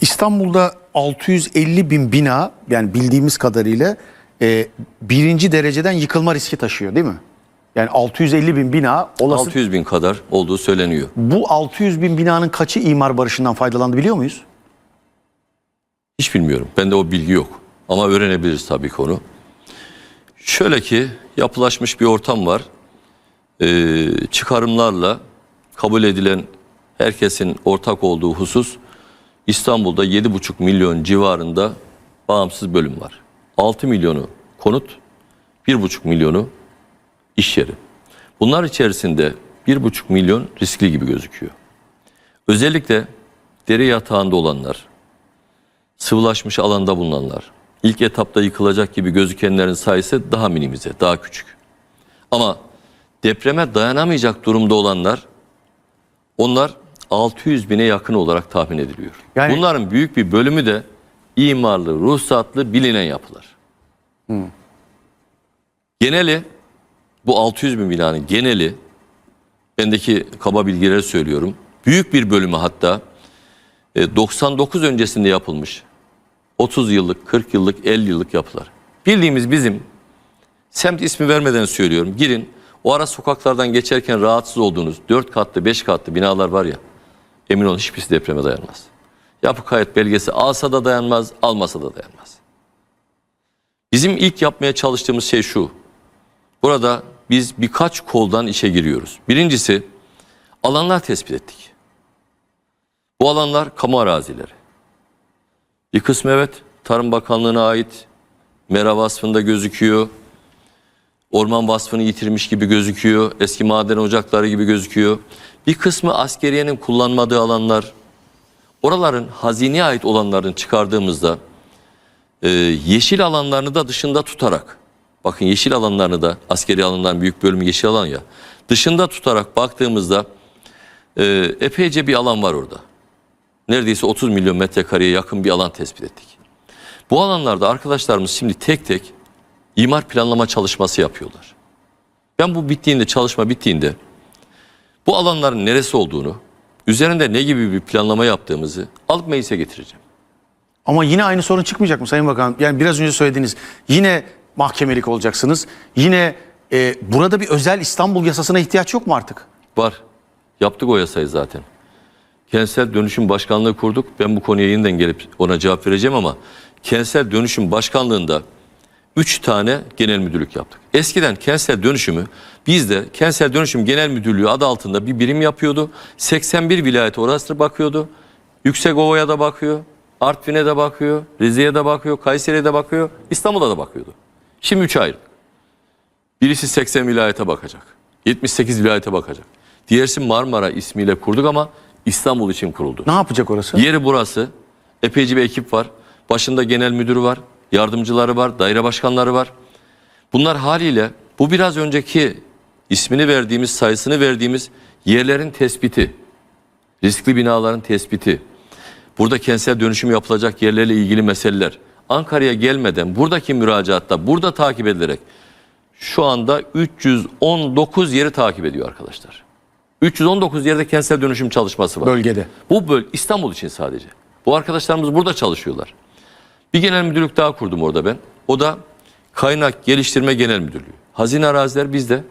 İstanbul'da 650 bin bina yani bildiğimiz kadarıyla e, birinci dereceden yıkılma riski taşıyor değil mi? Yani 650 bin bina olası. 600 bin kadar olduğu söyleniyor. Bu 600 bin binanın kaçı imar barışından faydalandı biliyor muyuz? Hiç bilmiyorum. Bende o bilgi yok. Ama öğrenebiliriz tabii konu. Şöyle ki yapılaşmış bir ortam var. Ee, çıkarımlarla kabul edilen herkesin ortak olduğu husus İstanbul'da 7,5 milyon civarında bağımsız bölüm var. 6 milyonu konut, 1,5 milyonu iş yeri. Bunlar içerisinde 1,5 milyon riskli gibi gözüküyor. Özellikle dere yatağında olanlar, sıvılaşmış alanda bulunanlar, ilk etapta yıkılacak gibi gözükenlerin sayısı daha minimize, daha küçük. Ama depreme dayanamayacak durumda olanlar, onlar 600 bine yakın olarak tahmin ediliyor. Yani- Bunların büyük bir bölümü de imarlı, ruhsatlı, bilinen yapılar. Geneli, bu 600 bin binanın geneli, bendeki kaba bilgileri söylüyorum, büyük bir bölümü hatta e, 99 öncesinde yapılmış 30 yıllık, 40 yıllık, 50 yıllık yapılar. Bildiğimiz bizim semt ismi vermeden söylüyorum. Girin o ara sokaklardan geçerken rahatsız olduğunuz 4 katlı 5 katlı binalar var ya emin olun hiçbirisi depreme dayanmaz. Yapı kayıt belgesi alsa da dayanmaz, almasa da dayanmaz. Bizim ilk yapmaya çalıştığımız şey şu. Burada biz birkaç koldan işe giriyoruz. Birincisi alanlar tespit ettik. Bu alanlar kamu arazileri. Bir kısmı evet Tarım Bakanlığı'na ait mera vasfında gözüküyor. Orman vasfını yitirmiş gibi gözüküyor. Eski maden ocakları gibi gözüküyor. Bir kısmı askeriyenin kullanmadığı alanlar. Oraların hazineye ait olanların çıkardığımızda e, yeşil alanlarını da dışında tutarak bakın yeşil alanlarını da askeri alanların büyük bölümü yeşil alan ya dışında tutarak baktığımızda e, epeyce bir alan var orada neredeyse 30 milyon metrekareye yakın bir alan tespit ettik. Bu alanlarda arkadaşlarımız şimdi tek tek imar planlama çalışması yapıyorlar. Ben bu bittiğinde, çalışma bittiğinde bu alanların neresi olduğunu, üzerinde ne gibi bir planlama yaptığımızı alıp meclise getireceğim. Ama yine aynı sorun çıkmayacak mı Sayın Bakan? Yani biraz önce söylediğiniz yine mahkemelik olacaksınız. Yine e, burada bir özel İstanbul yasasına ihtiyaç yok mu artık? Var. Yaptık o yasayı zaten. Kentsel Dönüşüm Başkanlığı kurduk. Ben bu konuya yeniden gelip ona cevap vereceğim ama Kentsel Dönüşüm Başkanlığı'nda 3 tane genel müdürlük yaptık. Eskiden kentsel dönüşümü bizde Kentsel Dönüşüm Genel Müdürlüğü adı altında bir birim yapıyordu. 81 vilayete orası bakıyordu. Yüksekova'ya da bakıyor. Artvin'e de bakıyor. Rize'ye de bakıyor. Kayseri'ye de bakıyor. İstanbul'a da bakıyordu. Şimdi 3 ayrı. Birisi 80 vilayete bakacak. 78 vilayete bakacak. Diğerisi Marmara ismiyle kurduk ama İstanbul için kuruldu. Ne yapacak orası? Yeri burası. Epeyce bir ekip var. Başında genel müdürü var. Yardımcıları var. Daire başkanları var. Bunlar haliyle bu biraz önceki ismini verdiğimiz, sayısını verdiğimiz yerlerin tespiti. Riskli binaların tespiti. Burada kentsel dönüşüm yapılacak yerlerle ilgili meseleler. Ankara'ya gelmeden buradaki müracaatta burada takip edilerek şu anda 319 yeri takip ediyor arkadaşlar. 319 yerde kentsel dönüşüm çalışması var. Bölgede. Bu böl İstanbul için sadece. Bu arkadaşlarımız burada çalışıyorlar. Bir genel müdürlük daha kurdum orada ben. O da Kaynak Geliştirme Genel Müdürlüğü. Hazine araziler bizde.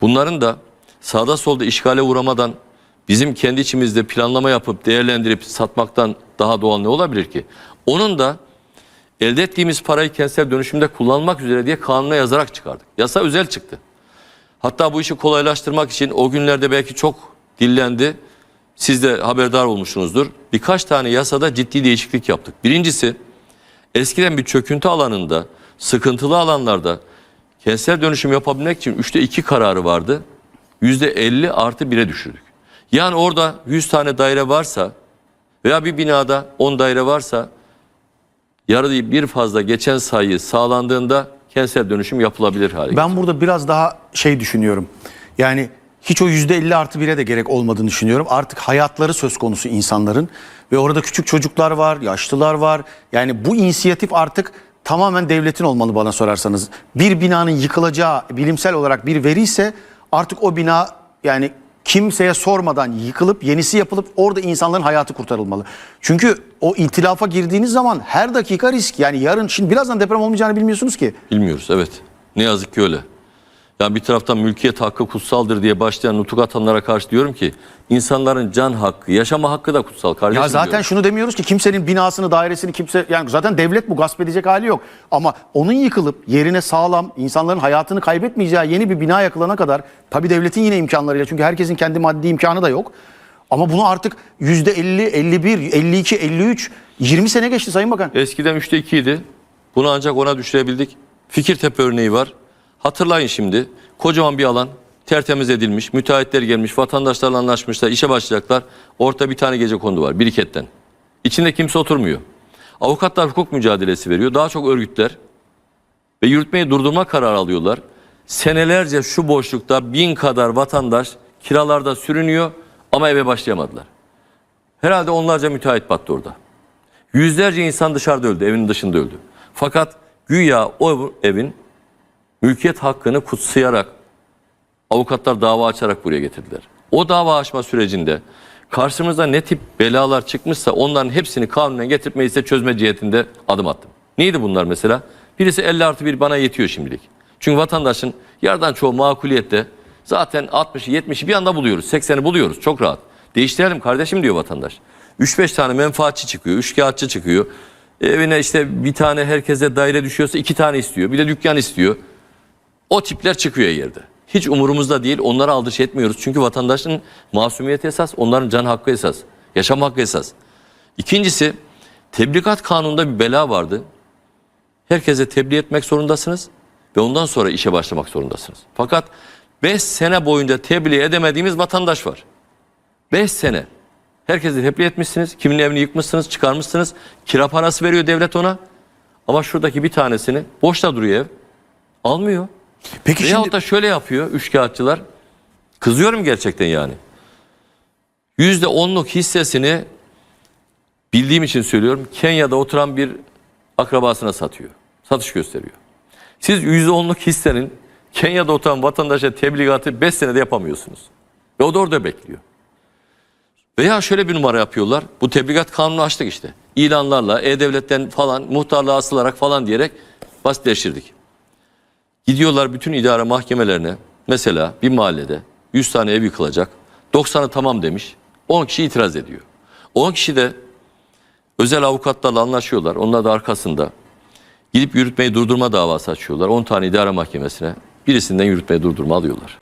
Bunların da sağda solda işgale uğramadan bizim kendi içimizde planlama yapıp değerlendirip satmaktan daha doğal ne olabilir ki? Onun da elde ettiğimiz parayı kentsel dönüşümde kullanmak üzere diye kanuna yazarak çıkardık. Yasa özel çıktı. Hatta bu işi kolaylaştırmak için o günlerde belki çok dillendi. Siz de haberdar olmuşsunuzdur. Birkaç tane yasada ciddi değişiklik yaptık. Birincisi eskiden bir çöküntü alanında, sıkıntılı alanlarda kentsel dönüşüm yapabilmek için 3'te 2 kararı vardı. %50 artı 1'e düşürdük. Yani orada 100 tane daire varsa veya bir binada 10 daire varsa yarı değil bir fazla geçen sayı sağlandığında kentsel dönüşüm yapılabilir hale Ben burada biraz daha şey düşünüyorum. Yani hiç o yüzde 50 artı 1'e de gerek olmadığını düşünüyorum. Artık hayatları söz konusu insanların. Ve orada küçük çocuklar var, yaşlılar var. Yani bu inisiyatif artık tamamen devletin olmalı bana sorarsanız. Bir binanın yıkılacağı bilimsel olarak bir veri ise artık o bina yani kimseye sormadan yıkılıp yenisi yapılıp orada insanların hayatı kurtarılmalı. Çünkü o itilafa girdiğiniz zaman her dakika risk. Yani yarın şimdi birazdan deprem olmayacağını bilmiyorsunuz ki. Bilmiyoruz evet. Ne yazık ki öyle. Yani bir taraftan mülkiyet hakkı kutsaldır diye başlayan nutuk atanlara karşı diyorum ki insanların can hakkı, yaşama hakkı da kutsal kardeşim Ya zaten diyorum. şunu demiyoruz ki kimsenin binasını, dairesini kimse yani zaten devlet bu gasp edecek hali yok. Ama onun yıkılıp yerine sağlam insanların hayatını kaybetmeyeceği yeni bir bina yakılana kadar tabii devletin yine imkanlarıyla çünkü herkesin kendi maddi imkanı da yok. Ama bunu artık yüzde 50, 51, 52, 53, 20 sene geçti Sayın Bakan. Eskiden 3'te 2 idi. Bunu ancak ona düşürebildik. Fikirtepe örneği var. Hatırlayın şimdi. Kocaman bir alan tertemiz edilmiş. Müteahhitler gelmiş. Vatandaşlarla anlaşmışlar. işe başlayacaklar. Orta bir tane gece kondu var. Biriketten. İçinde kimse oturmuyor. Avukatlar hukuk mücadelesi veriyor. Daha çok örgütler. Ve yürütmeyi durdurma kararı alıyorlar. Senelerce şu boşlukta bin kadar vatandaş kiralarda sürünüyor ama eve başlayamadılar. Herhalde onlarca müteahhit battı orada. Yüzlerce insan dışarıda öldü, evin dışında öldü. Fakat güya o evin mülkiyet hakkını kutsayarak avukatlar dava açarak buraya getirdiler. O dava açma sürecinde karşımıza ne tip belalar çıkmışsa onların hepsini kanunen getirip meclise çözme cihetinde adım attım. Neydi bunlar mesela? Birisi 50 artı 1 bana yetiyor şimdilik. Çünkü vatandaşın yardan çoğu makuliyette zaten 60'ı 70'i bir anda buluyoruz. 80'i buluyoruz çok rahat. Değiştirelim kardeşim diyor vatandaş. 3-5 tane menfaatçi çıkıyor, üçkağıtçı çıkıyor. Evine işte bir tane herkese daire düşüyorsa iki tane istiyor. Bir de dükkan istiyor. O tipler çıkıyor yerde. Hiç umurumuzda değil. Onlara aldırış etmiyoruz. Çünkü vatandaşın masumiyeti esas, onların can hakkı esas. Yaşam hakkı esas. İkincisi, tebligat kanununda bir bela vardı. Herkese tebliğ etmek zorundasınız ve ondan sonra işe başlamak zorundasınız. Fakat 5 sene boyunca tebliğ edemediğimiz vatandaş var. 5 sene. Herkese tebliğ etmişsiniz. Kimin evini yıkmışsınız, çıkarmışsınız. Kira parası veriyor devlet ona. Ama şuradaki bir tanesini boşta duruyor ev. Almıyor. Peki Veyahut şimdi da şöyle yapıyor üçkağıtçılar. Kızıyorum gerçekten yani. Yüzde onluk hissesini bildiğim için söylüyorum. Kenya'da oturan bir akrabasına satıyor. Satış gösteriyor. Siz yüzde onluk hissenin Kenya'da oturan vatandaşa tebligatı 5 senede yapamıyorsunuz. Ve o da orada bekliyor. Veya şöyle bir numara yapıyorlar. Bu tebligat kanunu açtık işte. İlanlarla, e-devletten falan, muhtarlığa asılarak falan diyerek basitleştirdik. Gidiyorlar bütün idare mahkemelerine. Mesela bir mahallede 100 tane ev yıkılacak. 90'ı tamam demiş. 10 kişi itiraz ediyor. 10 kişi de özel avukatlarla anlaşıyorlar. Onlar da arkasında. Gidip yürütmeyi durdurma davası açıyorlar. 10 tane idare mahkemesine birisinden yürütmeyi durdurma alıyorlar.